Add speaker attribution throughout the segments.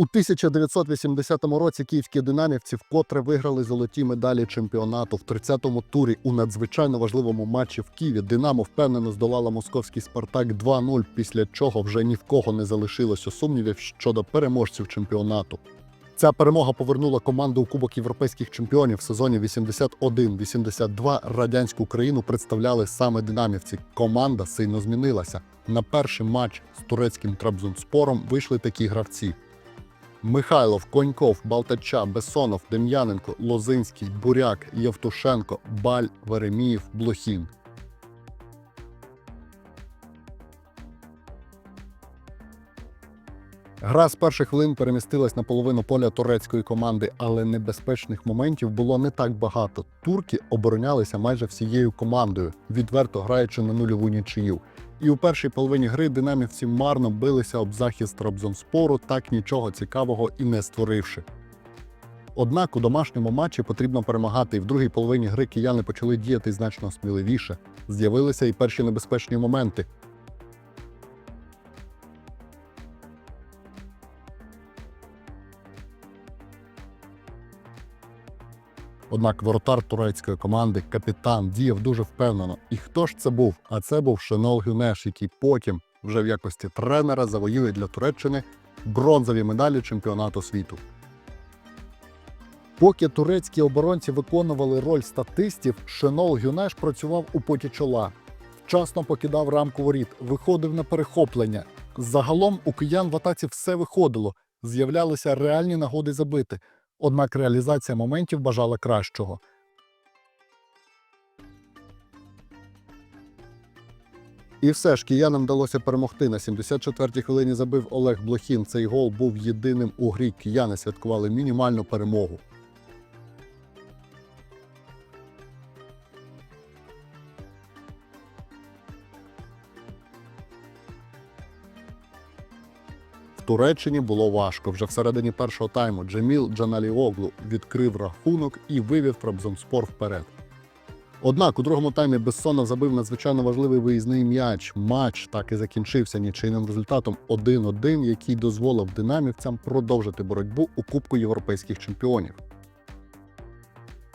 Speaker 1: У 1980 році київські динамівці вкотре виграли золоті медалі чемпіонату в 30-му турі у надзвичайно важливому матчі в Києві. Динамо впевнено здолала московський Спартак 2-0, після чого вже ні в кого не залишилося сумнівів щодо переможців чемпіонату. Ця перемога повернула команду у Кубок європейських чемпіонів в сезоні 81-82. Радянську країну представляли саме динамівці. Команда сильно змінилася. На перший матч з турецьким Трабзонспором вийшли такі гравці: Михайлов, Коньков, Балтача, Бесонов, Дем'яненко, Лозинський, Буряк, Євтушенко, Баль, Вереміїв, Блохін. Гра з перших хвилин перемістилась на половину поля турецької команди, але небезпечних моментів було не так багато. Турки оборонялися майже всією командою, відверто граючи на нульову нічию. І у першій половині гри динамівці марно билися об захист Трабзонспору, так нічого цікавого і не створивши. Однак у домашньому матчі потрібно перемагати, і в другій половині гри кияни почали діяти значно сміливіше. З'явилися і перші небезпечні моменти. Однак воротар турецької команди, капітан, діяв дуже впевнено. І хто ж це був? А це був Шенол Гюнеш, який потім, вже в якості тренера, завоює для Туреччини бронзові медалі чемпіонату світу. Поки турецькі оборонці виконували роль статистів, Шенол Гюнеш працював у поті чола, вчасно покидав рамку воріт, виходив на перехоплення. Загалом у киян в атаці все виходило, з'являлися реальні нагоди забити. Однак реалізація моментів бажала кращого. І все ж киянам вдалося перемогти. На 74-й хвилині забив Олег Блохін. Цей гол був єдиним у грі. Кияни святкували мінімальну перемогу. Туреччині було важко. Вже всередині першого тайму Джеміл Джаналіоглу відкрив рахунок і вивів Трабзонспор вперед. Однак у другому таймі Бессонов забив надзвичайно важливий виїзний м'яч. Матч так і закінчився нічийним результатом 1-1, який дозволив динамівцям продовжити боротьбу у Кубку європейських чемпіонів.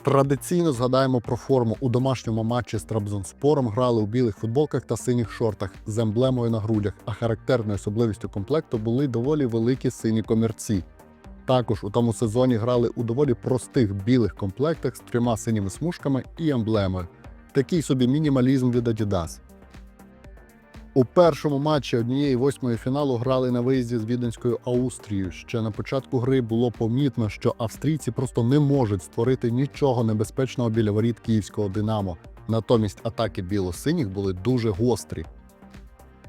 Speaker 1: Традиційно згадаємо про форму. У домашньому матчі з Трабзонспором грали у білих футболках та синіх шортах з емблемою на грудях, а характерною особливістю комплекту були доволі великі сині комірці. Також у тому сезоні грали у доволі простих білих комплектах з трьома синіми смужками і емблемою. Такий собі мінімалізм від Adidas. У першому матчі однієї восьмої фіналу грали на виїзді з віденською Аустрією. Ще на початку гри було помітно, що австрійці просто не можуть створити нічого небезпечного біля воріт київського Динамо. Натомість атаки біло-синіх були дуже гострі.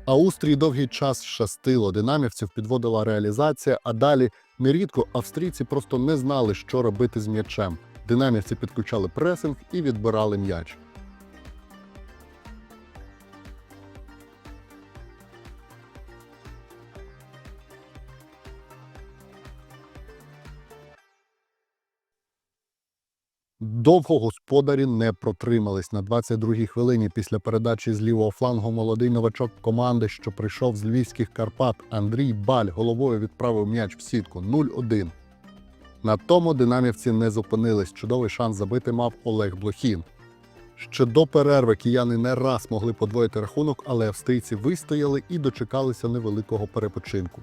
Speaker 1: Аустрії довгий час щастило, динамівців підводила реалізація, а далі нерідко австрійці просто не знали, що робити з м'ячем. Динамівці підключали пресинг і відбирали м'яч. Довго господарі не протримались на 22-й хвилині після передачі з лівого флангу молодий новачок команди, що прийшов з львівських Карпат, Андрій Баль головою відправив м'яч в сітку 0-1. На тому динамівці не зупинились. Чудовий шанс забити мав Олег Блохін. Ще до перерви кияни не раз могли подвоїти рахунок, але австрійці вистояли і дочекалися невеликого перепочинку.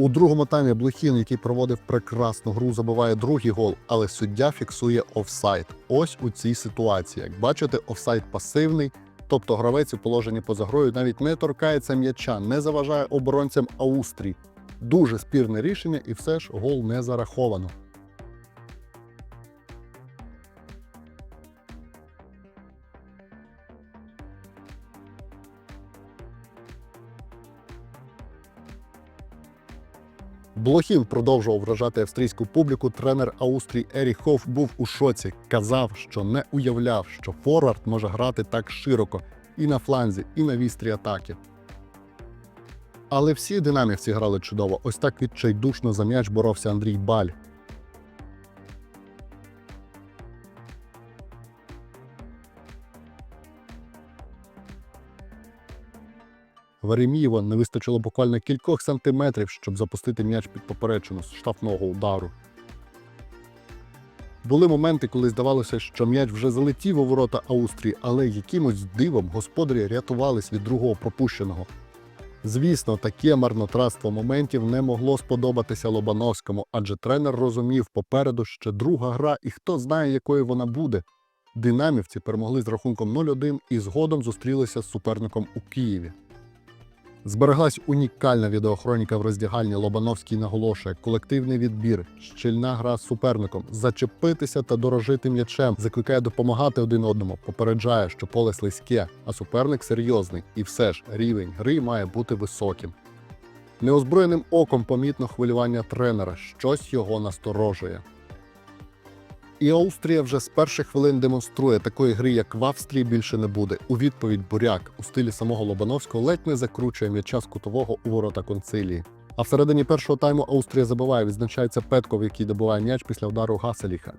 Speaker 1: У другому таймі Блохін, який проводив прекрасну гру, забиває другий гол, але суддя фіксує офсайд. Ось у цій ситуації. Як бачите, офсайд пасивний, тобто гравець у положенні поза грою навіть не торкається м'яча, не заважає оборонцям Аустрії. Дуже спірне рішення, і все ж гол не зараховано. Блохін продовжував вражати австрійську публіку. Тренер Аустрії Еріх Хофф був у шоці. Казав, що не уявляв, що форвард може грати так широко і на фланзі, і на вістрі атаки. Але всі динамівці грали чудово. Ось так відчайдушно за м'яч боровся Андрій Баль. Веремієва не вистачило буквально кількох сантиметрів, щоб запустити м'яч під поперечину з штрафного удару. Були моменти, коли здавалося, що м'яч вже залетів у ворота Австрії, але якимось дивом господарі рятувались від другого пропущеного. Звісно, таке марнотратство моментів не могло сподобатися Лобановському, адже тренер розумів попереду ще друга гра, і хто знає, якою вона буде. Динамівці перемогли з рахунком 0-1 і згодом зустрілися з суперником у Києві. Збереглась унікальна відеохроніка в роздягальні Лобановський наголошує колективний відбір, щільна гра з суперником, зачепитися та дорожити м'ячем, закликає допомагати один одному, попереджає, що поле слизьке, а суперник серйозний, і все ж рівень гри має бути високим. Неозброєним оком помітно хвилювання тренера, щось його насторожує. І Австрія вже з перших хвилин демонструє такої гри, як в Австрії більше не буде. У відповідь буряк у стилі самого Лобановського ледь не закручує м'яча з кутового у ворота концилії. А всередині першого тайму Австрія забиває, відзначається Петков, який добиває м'яч після удару Гаселіха.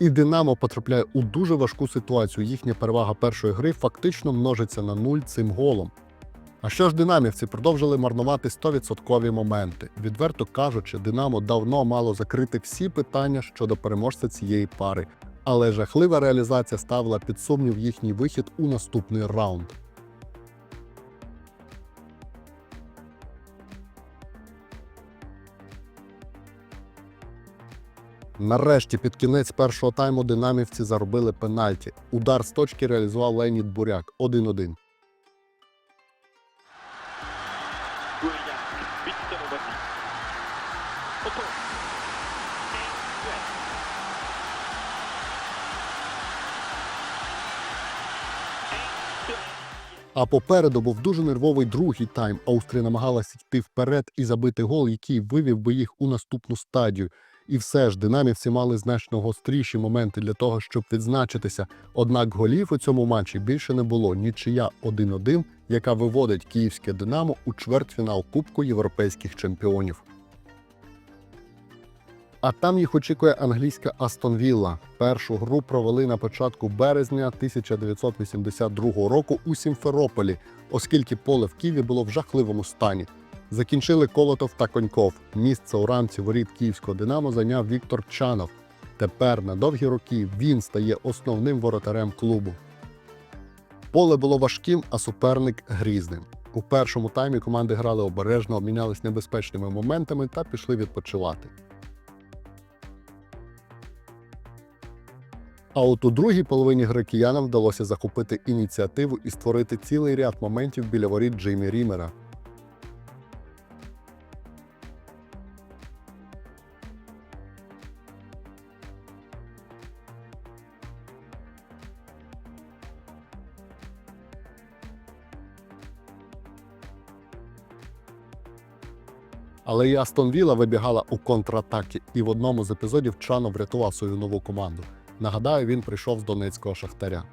Speaker 1: І Динамо потрапляє у дуже важку ситуацію. Їхня перевага першої гри фактично множиться на нуль цим голом. А що ж динамівці продовжили марнувати 100% моменти? Відверто кажучи, Динамо давно мало закрити всі питання щодо переможця цієї пари, але жахлива реалізація ставила під сумнів їхній вихід у наступний раунд. Нарешті під кінець першого тайму динамівці заробили пенальті. Удар з точки реалізував Леонід Буряк 1-1. А попереду був дуже нервовий другий тайм. Австрія намагалася йти вперед і забити гол, який вивів би їх у наступну стадію. І все ж динамівці мали значно гостріші моменти для того, щоб відзначитися. Однак голів у цьому матчі більше не було. Нічия 1-1, яка виводить київське Динамо у чвертьфінал Кубку європейських чемпіонів. А там їх очікує англійська Астон Вілла. Першу гру провели на початку березня 1982 року у Сімферополі, оскільки поле в Києві було в жахливому стані. Закінчили Колотов та Коньков. Місце у рамці воріт київського Динамо зайняв Віктор Чанов. Тепер на довгі роки він стає основним воротарем клубу. Поле було важким, а суперник грізним. У першому таймі команди грали обережно, обмінялись небезпечними моментами та пішли відпочивати. А от у другій половині гри киянам вдалося захопити ініціативу і створити цілий ряд моментів біля воріт Джеймі Рімера. Але і Астон Вілла вибігала у контратакі, і в одному з епізодів Чано врятував свою нову команду. Нагадаю, він прийшов з донецького шахтаря.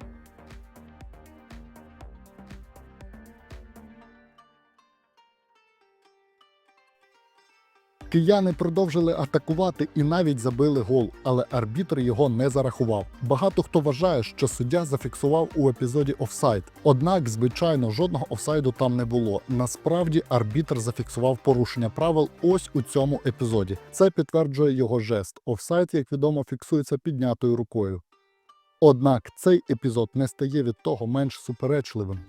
Speaker 1: Кияни продовжили атакувати і навіть забили гол, але арбітр його не зарахував. Багато хто вважає, що суддя зафіксував у епізоді офсайд. Однак, звичайно, жодного офсайду там не було. Насправді, арбітр зафіксував порушення правил ось у цьому епізоді. Це підтверджує його жест. Офсайд, як відомо, фіксується піднятою рукою. Однак цей епізод не стає від того менш суперечливим.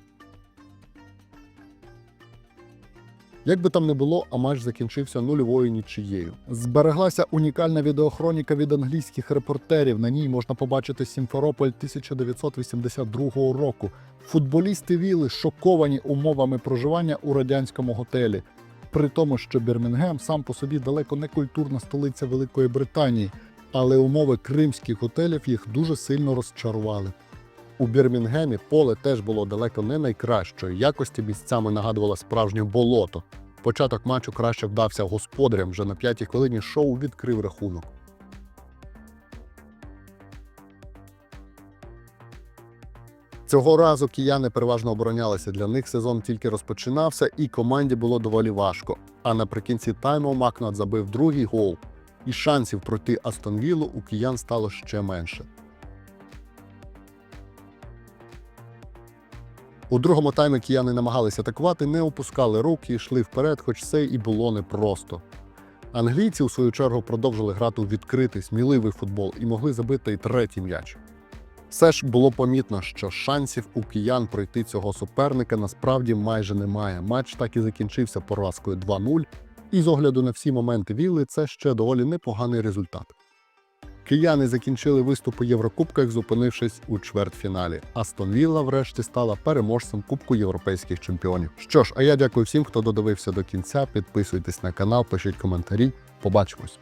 Speaker 1: Як би там не було, а матч закінчився нульовою нічиєю. Збереглася унікальна відеохроніка від англійських репортерів. На ній можна побачити Сімферополь 1982 року. Футболісти Віли шоковані умовами проживання у радянському готелі. При тому, що Бірмінгем сам по собі далеко не культурна столиця Великої Британії, але умови кримських готелів їх дуже сильно розчарували. У Бірмінгемі поле теж було далеко не найкращої якості місцями нагадувало справжнє болото. Початок матчу краще вдався господарям. Вже на п'ятій хвилині шоу відкрив рахунок. Цього разу кияни переважно оборонялися. Для них сезон тільки розпочинався, і команді було доволі важко. А наприкінці тайму Макнат забив другий гол, і шансів пройти Астон Віллу у киян стало ще менше. У другому таймі кияни намагалися атакувати, не опускали руки, йшли вперед, хоч це і було непросто. Англійці, у свою чергу, продовжили грати у відкритий, сміливий футбол і могли забити й третій м'яч. Все ж було помітно, що шансів у киян пройти цього суперника насправді майже немає. Матч так і закінчився поразкою 2-0, і з огляду на всі моменти віли, це ще доволі непоганий результат. Кияни закінчили виступ у Єврокубках, зупинившись у чвертьфіналі. Астон Вілла врешті стала переможцем Кубку європейських чемпіонів. Що ж, а я дякую всім, хто додивився до кінця. Підписуйтесь на канал, пишіть коментарі. Побачимось.